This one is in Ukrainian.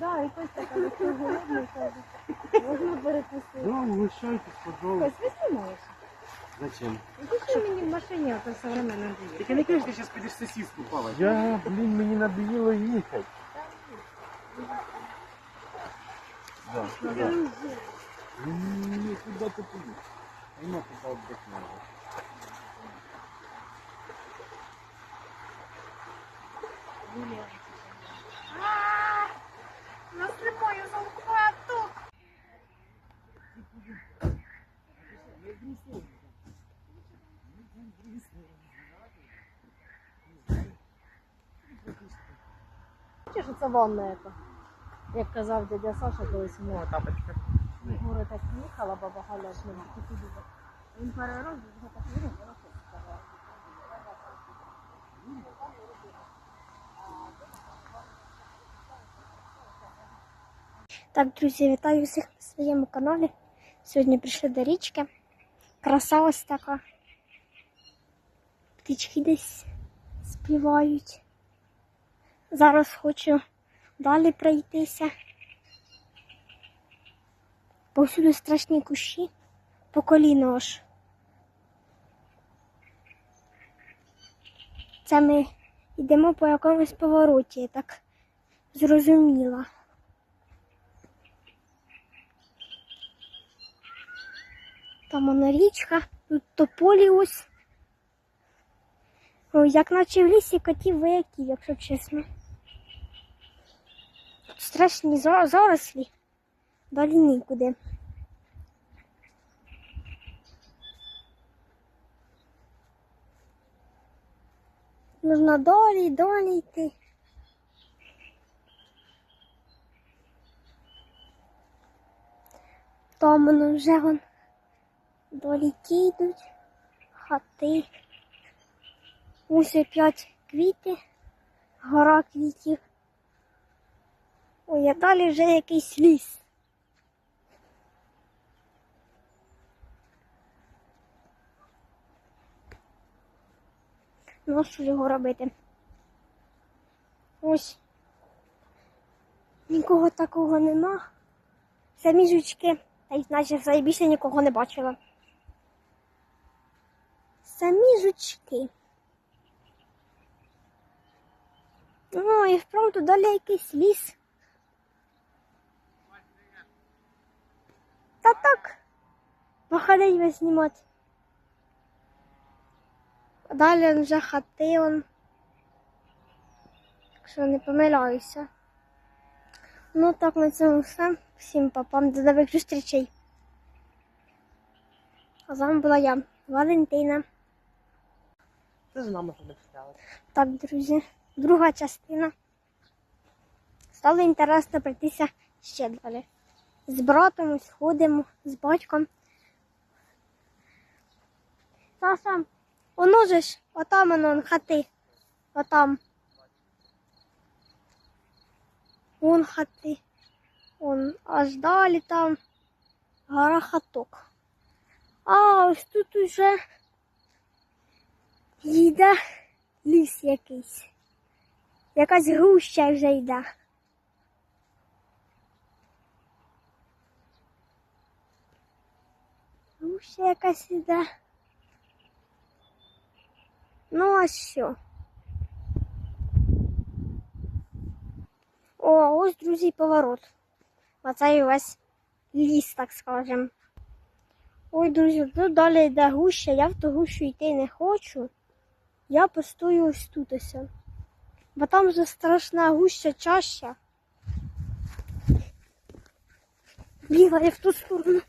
Костя каже, що голодний, каже. Можна перекусити. Да, угощайтесь, пожалуйста. Кось, ви знімаєш? Зачем? Якщо мені в машині, а то современна діє. Тільки не кажеш, ти зараз підеш сосиску палати. Я, блін, мені надоело їхати. Да, да. Ні, куди ти підеш? Нема куди віддихнути. Насипаю Бачиш, що це ванна яка? Як казав дядя Саша колись у мене. тапочка. Горе так їхала, баба Галя ж не туди. Він перераз, вже так вирішив, вона щось сказала. Так, друзі, вітаю всіх на своєму каналі. Сьогодні прийшли до річки. Краса ось така. Птички десь співають. Зараз хочу далі пройтися. Повсюди страшні кущі, по коліно аж. Це ми йдемо по якомусь повороті, я так зрозуміла. Там вона річка, тут тополі ось. О, як наче в лісі котів вояків, якщо чесно. Страшні зарослі. Далі нікуди. Нужно далі, далі йти. Там воно вже вон Доліки йдуть, хати. Ось опять квіти, гора квітів. Ой, а далі вже якийсь ліс. Ну, що його робити? Ось. Нікого такого нема. Самі жучки, та й наче більше нікого не бачила. Самі жучки. Ну, і вправду далі якийсь ліс. Та так. Походить вас знімати. А далі вже хати он. Так що не помиляюся. Ну так на цьому все. Всім папам до нових зустрічей. А з вами була я, Валентина. Ти з нами не читала. Так, друзі, друга частина. Стало інтересно пройтися ще далі. З братом ось ходимо, з батьком. Саша, воно же ж, отам воно хати. Отам. Вон хати. Вон аж далі там гора хаток. А ось тут уже їде ліс якийсь. Якась гуща вже йде. Гуща якась йде. Ну, а що? О, ось, друзі, поворот. Оце і весь ліс, так скажем. Ой, друзі, тут далі йде гуща, я в ту гущу йти не хочу. Я постою ось тут ось. Бо там вже страшна гуща чаща. Бігає в ту сторону.